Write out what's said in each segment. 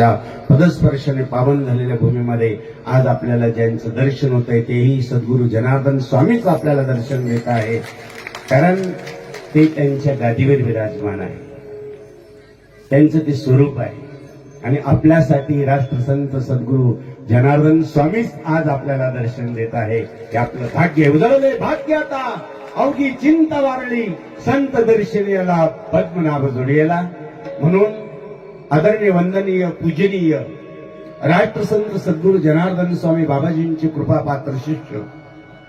महाराजांच्या पदस्पर्शाने पावन झालेल्या भूमीमध्ये आज आपल्याला ज्यांचं दर्शन होत आहे तेही सद्गुरू जनार्दन स्वामीच आपल्याला दर्शन देत आहे. कारण ते त्यांच्या गादीवर विराजमान आहे. त्यांचं ते स्वरूप आहे. आणि आपल्यासाठी राष्ट्रसंत सद्गुरू जनार्दन स्वामीच आज आपल्याला दर्शन देत आहे. हे आपलं भाग्य उजळले भाग्य आता. अवघी चिंता वारली. संत दर्शनीयला पद्मनाभ जोडियला. म्हणून आदरणीय वंदनीय पूजनीय राष्ट्रसंत सद्गुरु जनार्दन स्वामी बाबाजींचे कृपापात्र शिष्य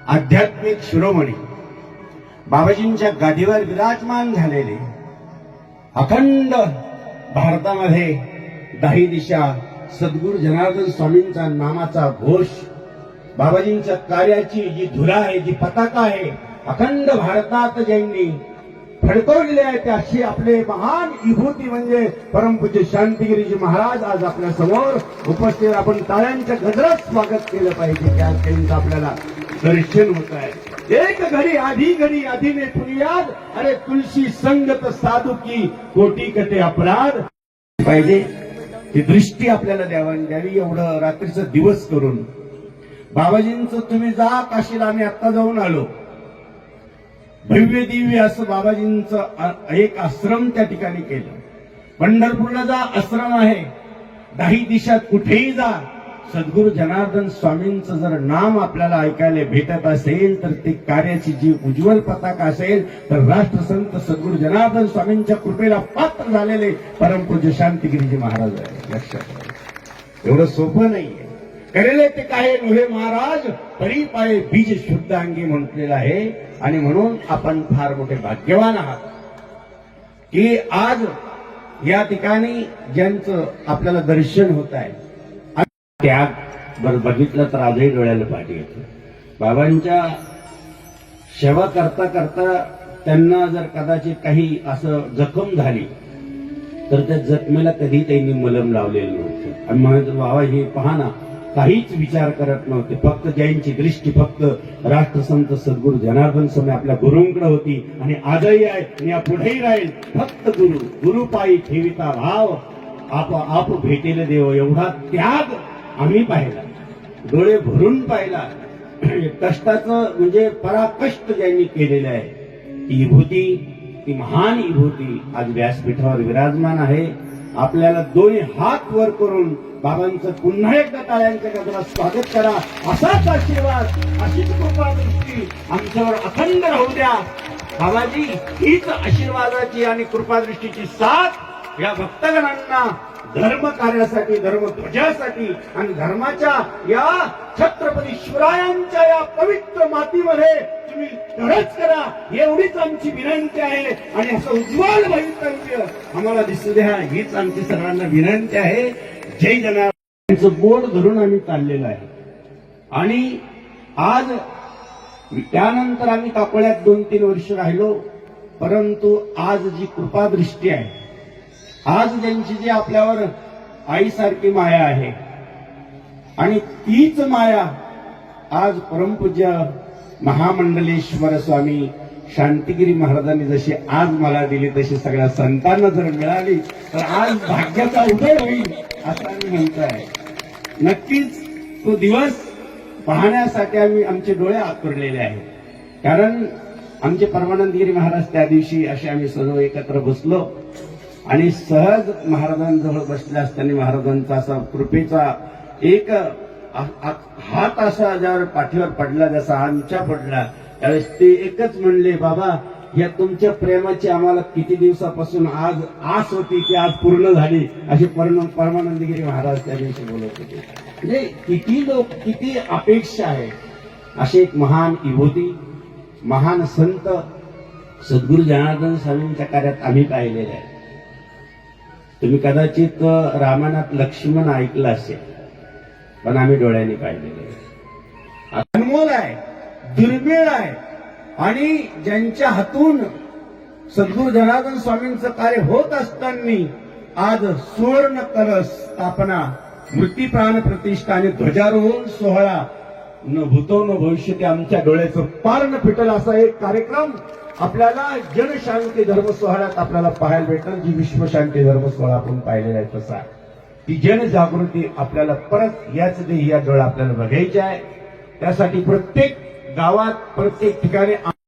आध्यात्मिक शिरोमणी बाबाजींच्या गादीवर विराजमान झालेले अखंड भारतामध्ये दाही दिशा सद्गुरु जनार्दन स्वामींचा नामाचा घोष बाबाजींच्या कार्याची जी धुरा आहे जी पताका आहे अखंड भारतात ज्यांनी फडकवलेली आहे ते अशी आपले महान विभूती म्हणजे परमपूज्य शांतिगिरीजी महाराज आज आपल्यासमोर उपस्थित. आपण ताळ्यांच्या गजरात स्वागत केलं पाहिजे. त्या त्यांचं आपल्याला दर्शन होत आहे. एक घडी आधी घडी आधीने पुनियाद अरे तुलसी संगत साधू की कोटी कटे अपराध. पाहिजे. ती दृष्टी आपल्याला द्यावा द्यावी एवढं रात्रीचा दिवस करून. बाबाजींचं तुम्ही जा काशीला आम्ही आत्ता जाऊन आलो. भव्य दिव्य असं बाबाजींचं एक आश्रम त्या ठिकाणी केलं. पंढरपूरला जा आश्रम आहे. दाही दिशात कुठेही जा. सद्गुरु जनार्दन स्वामींचं जर नाम आपल्याला ऐकायला भेटत असेल तर ते कार्याची जी उज्ज्वल पताका असेल तर राष्ट्रसंत सद्गुरु जनार्दन स्वामींच्या कृपेला पात्र झालेले परमपूज्य शांतिगिरीजी महाराज आहे लक्षात एवढं सोपं नाहीये. करेले ते काय नव्हे महाराज? परी पाय बीज शुद्ध अंगी म्हटलेलं आहे. आणि म्हणून आपण फार मोठे भाग्यवान आहात. की आज या ठिकाणी ज्यांचं आपल्याला दर्शन होत आहे त्याग बर बघितलं तर आजही डोळ्याला पाठी येतो. बाबांच्या सेवा करता करता त्यांना जर कदाचित काही असं जखम झाली तर त्या जखमेला कधी त्यांनी मलम लावलेलं नव्हतं. आणि म्हणत बाबा हे पहा ना काहीच विचार करत नव्हते. फक्त ज्यांची दृष्टी फक्त राष्ट्रसंत सद्गुरू जनार्दन स्वामी आपल्या गुरुंकडे होती आणि आजही आहे आणि या पुढेही राहील. फक्त गुरु गुरुपायी ठेविता भाव आप आप भेटेल देव एवढा त्याग आम्ही पाहिला. डोळे भरून पाहिला. कष्टाचं म्हणजे पराकष्ट ज्यांनी केलेलं आहे ती विभूती ती महान विभूती आज व्यासपीठावर विराजमान आहे. आपल्याला दोन्ही हात वर करून बाबांचं पुन्हा एकदा टाळ्यांच्या गजरात स्वागत करा. असाच आशीर्वाद अशीच कृपा दृष्टी आमच्यावर अखंड राहू द्या. बाबाजी हीच आशीर्वादाची आणि कृपादृष्टीची साथ या भक्तगणांना धर्म कार्यासाठी धर्म ध्वजासाठी आणि धर्माच्या या छत्रपती शिवरायांच्या या पवित्र मातीमध्ये तुम्ही धडच करा. एवढीच आमची विनंती आहे. आणि असं उज्ज्वल भवितव्य आम्हाला दिसू द्या. हीच आमची सर्वांना विनंती आहे. जय जनार्दनचं बोर्ड धरून आम्ही चाललेलो आहे. आणि आज त्यानंतर आम्ही कापळ्यात दोन तीन वर्ष राहिलो. परंतु आज जी कृपादृष्टी आहे आज ज्यांची जी आपल्यावर आईसारखी माया आहे आणि तीच माया आज परमपूज्य महामंडलेश्वर स्वामी शांतिगिरी महाराजांनी जशी आज मला दिली तशी सगळ्या संतांना जर मिळाली तर आज भाग्याचा उदय होईल असं आम्ही म्हणतो आहे नक्कीच तो दिवस पाहण्यासाठी आम्ही आमचे डोळे आतुरलेले आहेत. कारण आमचे परमानंदगिरी महाराज त्या दिवशी असे आम्ही सर्व एकत्र बसलो आणि सहज महाराजांजवळ बसले असताना महाराजांचा असा कृपेचा एक हात असा ज्यावर पाठीवर पडला जसा आमच्या पडला त्यावेळेस ते एकच म्हणले बाबा या तुमच्या प्रेमाची आम्हाला किती दिवसापासून आज आस होती की आज पूर्ण झाली? असे परम परमानंदगिरी महाराज त्या दिवशी बोलत होते. म्हणजे किती लोक किती अपेक्षा आहे. असे एक महान विभूती महान संत सद्गुरू जनार्दन स्वामींच्या कार्यात आम्ही पाहिलेले आहे. तुम्ही कदाचित रामायणात लक्ष्मण ऐकलं असेल. पण आम्ही डोळ्यांनी पाहिलेले अनमोल आहे दुर्मिळ आहे आणि ज्यांच्या हातून सद्गुरु जनार्दन स्वामींचं कार्य होत असताना आज सुवर्ण कलश स्थापना मृत्यू प्राण प्रतिष्ठा आणि ध्वजारोहण सोहळा न भूतो न भविष्य ते आमच्या डोळ्याचं पार न फिटल असा एक कार्यक्रम आपल्याला जनशांती धर्म सोहळ्यात आपल्याला पाहायला भेटल जी विश्वशांती धर्म सोहळा आपण पाहिलेला आहे तसा. ही जनजागृती आपल्याला परत याच देही या डोळा आपल्याला बघायची आहे. त्यासाठी प्रत्येक गावात प्रत्येक ठिकाणी